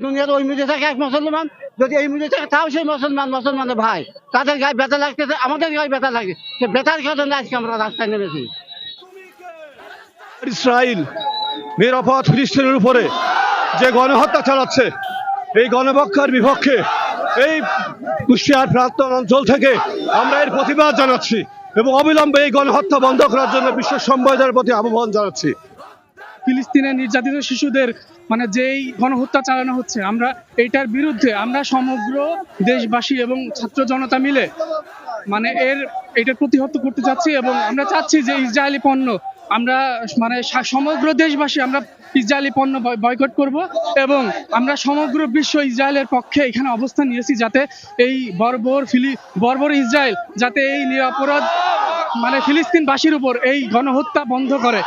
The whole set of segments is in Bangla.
দুনিয়ার ওই মুজে থাকে এক মুসলমান যদি এই মুজে থাকে তাও সেই মুসলমান মুসলমানের ভাই। তাদের গায়ে ব্যথা লাগতেছে আমাদের গায়ে ব্যথা লাগে। সে ব্যথার কারণে আজকে আমরা রাস্তায় নেমেছি। ইসরায়েল নিরাপদ ফিলিস্তিনের উপরে যে গণহত্যা চালাচ্ছে এই গণপক্ষের বিপক্ষে এই কুষ্টিয়ার প্রাক্তন অঞ্চল থেকে আমরা এর প্রতিবাদ জানাচ্ছি এবং অবিলম্বে এই গণহত্যা বন্ধ করার জন্য বিশ্ব সম্প্রদায়ের প্রতি আহ্বান জানাচ্ছি। ফিলিস্তিনের নির্যাতিত শিশুদের মানে যেই গণহত্যা চালানো হচ্ছে, আমরা এইটার বিরুদ্ধে আমরা সমগ্র দেশবাসী এবং ছাত্র জনতা মিলে মানে এর, এটার প্রতিহত করতে চাচ্ছি এবং আমরা চাচ্ছি যে ইসরায়েলি পণ্য আমরা মানে সমগ্র দেশবাসী আমরা ইসরায়েলি পণ্য বয়কট করব এবং আমরা সমগ্র বিশ্ব ইসরায়েলের পক্ষে এখানে অবস্থান নিয়েছি যাতে এই বর্বর ফিলি, বর্বর ইসরায়েল যাতে এই নিরাপরাধ মানে ফিলিস্তিনবাসীর উপর এই গণহত্যা বন্ধ করে।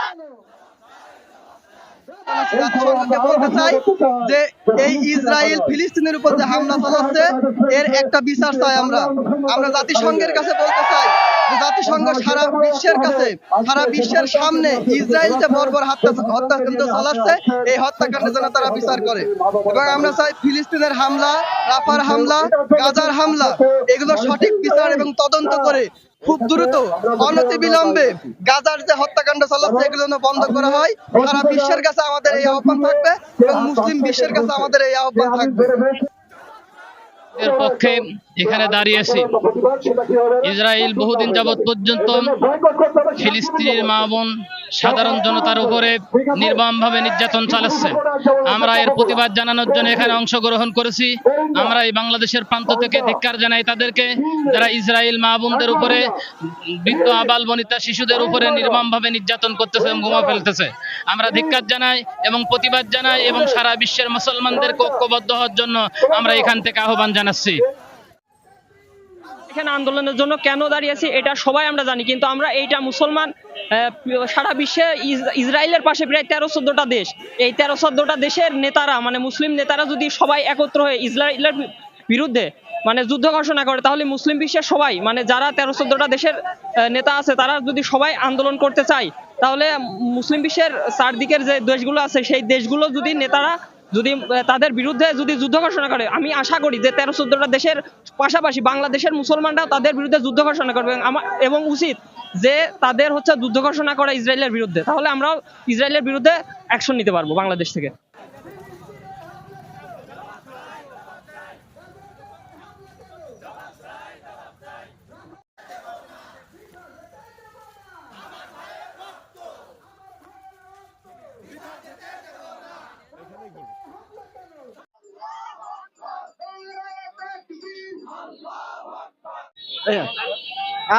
বলতে চাই যে এই ইসরায়েল ফিলিস্তিনের উপর যে হামলা চালাচ্ছে এর একটা বিচার চাই আমরা। আমরা জাতিসংঘের কাছে বলতে চাই জাতিসংঘ সারা বিশ্বের কাছে, সারা বিশ্বের সামনে ইসরায়েল যে বর্বর হত্যা হত্যাকাণ্ড চালাচ্ছে, এই হত্যাকাণ্ডের জন্য তারা বিচার করে। এবং আমরা চাই ফিলিস্তিনের হামলা, রাফার হামলা, গাজার হামলা, এগুলো সঠিক বিচার এবং তদন্ত করে খুব দ্রুত অনতি বিলম্বে গাজার যে হত্যাকাণ্ড চালাচ্ছে, এগুলো বন্ধ করা হয়। সারা বিশ্বের কাছে আমাদের এই আহ্বান থাকবে এবং মুসলিম বিশ্বের কাছে আমাদের এই আহ্বান থাকবে। এর পক্ষে এখানে দাঁড়িয়েছি ইসরায়েল বহুদিন যাবৎ পর্যন্ত ফিলিস্তিনের মা বোন সাধারণ জনতার উপরে নির্মমভাবে নির্যাতন চালাচ্ছে। আমরা এর প্রতিবাদ জানানোর জন্য এখানে অংশগ্রহণ করেছি। আমরা এই বাংলাদেশের প্রান্ত থেকে ধিক্কার জানাই তাদেরকে যারা ইসরায়েল মা বোনদের উপরে বৃদ্ধ আবাল বনিতা শিশুদের উপরে নির্মমভাবে নির্যাতন করতেছে এবং বোমা ফেলতেছে। আমরা ধিক্কার জানাই এবং প্রতিবাদ জানাই এবং সারা বিশ্বের মুসলমানদেরকে ঐক্যবদ্ধ হওয়ার জন্য আমরা এখান থেকে আহ্বান জানাচ্ছি। এখানে আন্দোলনের জন্য কেন দাঁড়িয়েছি এটা সবাই আমরা জানি। কিন্তু আমরা এইটা মুসলমান সারা বিশ্বে ইসরায়েলের পাশে প্রায় তেরো চোদ্দটা দেশ। এই তেরো চোদ্দটা দেশের নেতারা মানে মুসলিম নেতারা যদি সবাই একত্র হয়ে ইসরায়েলের বিরুদ্ধে মানে যুদ্ধ ঘোষণা করে, তাহলে মুসলিম বিশ্বের সবাই মানে যারা তেরো চোদ্দটা দেশের নেতা আছে, তারা যদি সবাই আন্দোলন করতে চায়, তাহলে মুসলিম বিশ্বের চারদিকের যে দেশগুলো আছে, সেই দেশগুলো যদি নেতারা যদি তাদের বিরুদ্ধে যদি যুদ্ধ ঘোষণা করে, আমি আশা করি যে তেরো চোদ্দটা দেশের পাশাপাশি বাংলাদেশের মুসলমানরাও তাদের বিরুদ্ধে যুদ্ধ ঘোষণা করবে। আমার এবং উচিত যে তাদের হচ্ছে যুদ্ধ ঘোষণা করা ইসরায়েলের বিরুদ্ধে। তাহলে আমরাও ইসরায়েলের বিরুদ্ধে অ্যাকশন নিতে পারব বাংলাদেশ থেকে।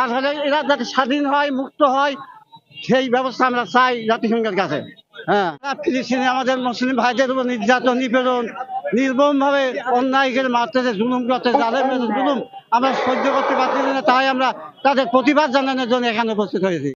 আর হলে এরা যাতে স্বাধীন হয়, মুক্ত হয়, সেই ব্যবস্থা আমরা চাই জাতিসংঘের কাছে। হ্যাঁ। ফিলিস্তিনে আমাদের মুসলিম ভাইদের উপর নির্যাতন, নিপীড়ন নির্মম ভাবে করে মারতেছে জুলুম তাদের জুলুম আমরা সহ্য করতে পারছি না, তাই আমরা তাদের প্রতিবাদ জানানোর জন্য এখানে উপস্থিত হয়েছি।